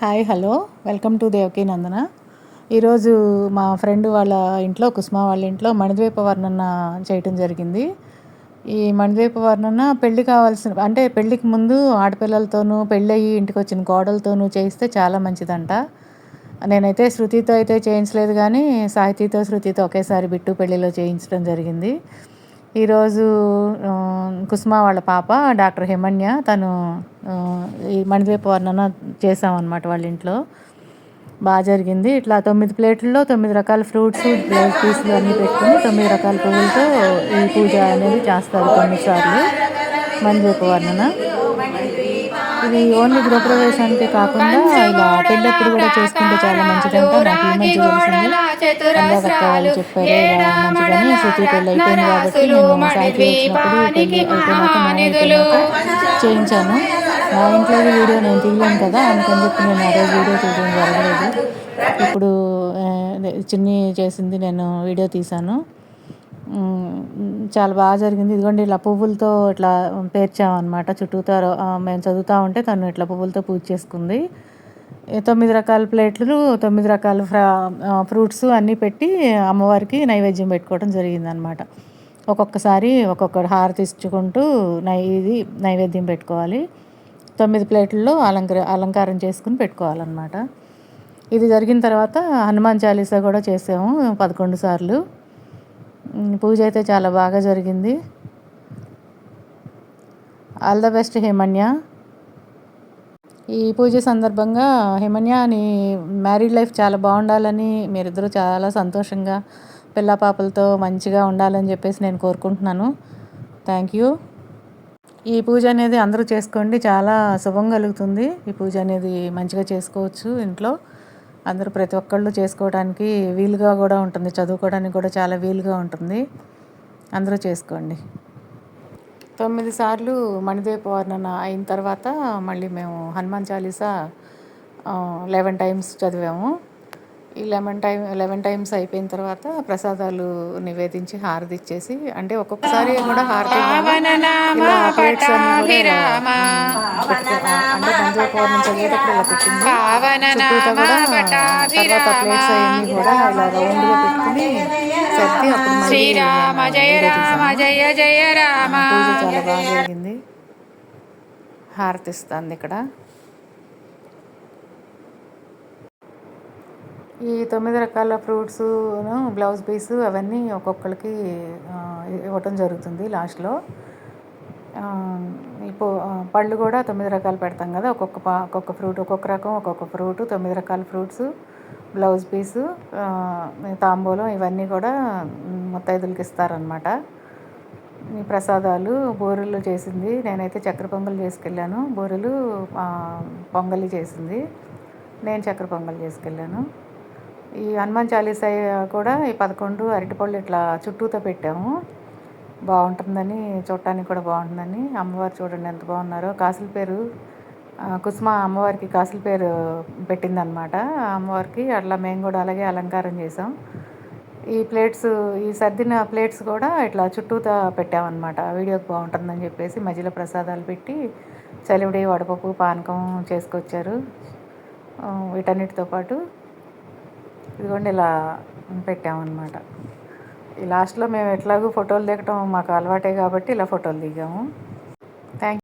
Hi hello. Welcome to Devaki Nandana. ఈరోజు మా friend వాళ్ళ ఇంట్లో కుస్మా వాళ్ళ ఇంట్లో మణిద్వీప వర్ణన చేయటం జరిగింది. ఈ మణిద్వీప వర్ణన పెళ్ళి కావాల్సిన అంటే పెళ్ళికి ముందు ఆడపిల్లలతోనూ పెళ్ళయి ఇంటికి వచ్చిన కోడలతోనూ చేయిస్తే చాలా మంచిదంట. నేనైతే శృతితో అయితే చేయించలేదు కానీ సాహితీతో శృతితో ఒకేసారి బిట్టు పెళ్ళిలో చేయించడం జరిగింది. ఈరోజు కుసుమ వాళ్ళ పాప డాక్టర్ హేమణ్య తను ఈ మణిద్వీప వర్ణన చేసామన్నమాట వాళ్ళ ఇంట్లో. బాగా జరిగింది. ఇట్లా తొమ్మిది ప్లేట్లలో తొమ్మిది రకాల ఫ్రూట్స్ బ్లౌజ్ పీసులు అన్నీ పెట్టుకుని తొమ్మిది రకాల పువ్వులతో ఈ పూజ అనేది చేస్తారు కొన్నిసార్లు. సార్లు మణిద్వీప వర్ణన. ఇది ఓన్లీ గృహప్రవేశానికి కాకుండా ఇలా పెళ్ళప్పుడు కూడా చేసుకుంటే చాలా మంచిదంట. నాకు ఈ మధ్య తెలిసింది. వాళ్ళు చెప్పారు. ఇలా మంచిదని శృతి పెళ్ళి అయిపోయింది కాబట్టి నేను సాయికి వచ్చినప్పుడు పెళ్ళి అయిపోయినాక చేయించాను. నా ఇంట్లో వీడియో నేను తీయలేను కదా అందుకని చెప్పి నేను ఆ రోజు వీడియో తీయడం జరగలేదు. ఇప్పుడు చిన్ని చేసింది నేను వీడియో తీశాను. చాలా బాగా జరిగింది. ఇదిగోండి ఇలా పువ్వులతో ఇట్లా పేర్చామన్నమాట చుట్టూతో మేము చదువుతూ ఉంటే తను ఇట్లా పువ్వులతో పూజ చేసుకుంది. తొమ్మిది రకాల ప్లేట్లు తొమ్మిది రకాల ఫ్రా ఫ్రూట్స్ అన్నీ పెట్టి అమ్మవారికి నైవేద్యం పెట్టుకోవడం జరిగిందనమాట ఒక్కొక్కసారి ఒక్కొక్క హారతి ఇచ్చుకుంటూ నై ఇది నైవేద్యం పెట్టుకోవాలి. తొమ్మిది ప్లేట్లలో అలంకార అలంకారం చేసుకుని పెట్టుకోవాలన్నమాట. ఇది జరిగిన తర్వాత హనుమాన్ చాలీసా కూడా చేసాము పదకొండు సార్లు. పూజ అయితే చాలా బాగా జరిగింది. All the best Hemanya. ఈ పూజ సందర్భంగా హేమన్య నీ మ్యారీడ్ లైఫ్ చాలా బాగుండాలని మీరిద్దరూ చాలా సంతోషంగా పిల్ల పాపలతో మంచిగా ఉండాలని చెప్పేసి నేను కోరుకుంటున్నాను. థ్యాంక్ యూ ఈ పూజ అనేది అందరూ చేసుకోండి చాలా శుభం కలుగుతుంది. ఈ పూజ అనేది మంచిగా చేసుకోవచ్చు ఇంట్లో. అందరూ ప్రతి ఒక్కళ్ళు చేసుకోవడానికి వీలుగా కూడా ఉంటుంది. చదువుకోవడానికి కూడా చాలా వీలుగా ఉంటుంది. అందరూ చేసుకోండి. తొమ్మిది సార్లు మణిదీప వర్ణన అయిన తర్వాత మళ్ళీ మేము హనుమాన్ చాలీసా లెవెన్ టైమ్స్ చదివాము. ఈ లెవెన్ టైమ్ లెవెన్ టైమ్స్ అయిపోయిన తర్వాత ప్రసాదాలు నివేదించి హారతి ఇచ్చేసి అంటే ఒక్కొక్కసారి కూడా హారతి ప్లేట్స్ అంటే మంజు పౌర్ణమి చదివేటప్పుడు ఇలా పెట్టింది చుట్టూతో కూడా తర్వాత ప్లేట్స్ అవన్నీ కూడా ఇలా రౌండ్గా పెట్టుకుని సర్ది అప్పుడు శ్రీరామ జయ రామ జయ జయ రామ. పూజ చాలా బాగా జరిగింది. హారతి ఇస్తుంది ఇక్కడ. ఈ తొమ్మిది రకాల ఫ్రూట్స్ బ్లౌజ్ పీసు అవన్నీ ఒక్కొక్కరికి ఇవ్వటం జరుగుతుంది లాస్ట్లో. ఇప్పుడు పళ్ళు కూడా తొమ్మిది రకాలు పెడతాం కదా. ఒక్కొక్క పా ఒక్కొక్క ఫ్రూట్ ఒక్కొక్క రకం ఒక్కొక్క ఫ్రూట్ తొమ్మిది రకాల ఫ్రూట్స్ బ్లౌజ్ పీసు తాంబూలం ఇవన్నీ కూడా ముత్తైదులకి ఇస్తారనమాట ఈ ప్రసాదాలు బూరెలు చేసింది. నేనైతే చక్కెర పొంగల్ చేసుకెళ్ళాను. బూరెలు పొంగలి చేసింది. నేను చక్కెర పొంగల్ చేసుకెళ్ళాను. ఈ హనుమాన్ చాలీసా కూడా ఈ పదకొండు అరటిపళ్ళు ఇట్లా చుట్టూతో పెట్టాము. బాగుంటుందని చూడటానికి కూడా బాగుంటుందని. అమ్మవారు చూడండి ఎంత బాగున్నారో. కాసుల పేరు కుసుమ అమ్మవారికి కాసుల పేరు పెట్టిందనమాట. అమ్మవారికి అట్లా మేము కూడా అలాగే అలంకారం చేసాం ఈ ప్లేట్స్ ఈ సర్దిన ప్లేట్స్ కూడా ఇట్లా చుట్టూతా పెట్టామన్నమాట వీడియోకి బాగుంటుందని చెప్పేసి మధ్యలో ప్రసాదాలు పెట్టి చలివిడి వడపప్పు పానకం చేసుకొచ్చారు. వీటన్నిటితో పాటు ఇదిగోండి ఇలా పెట్టామన్నమాట లాస్ట్లో మేము ఎట్లాగో ఫోటోలు దిగటం మాకు అలవాటే కాబట్టి ఇలా ఫోటోలు దిగాము.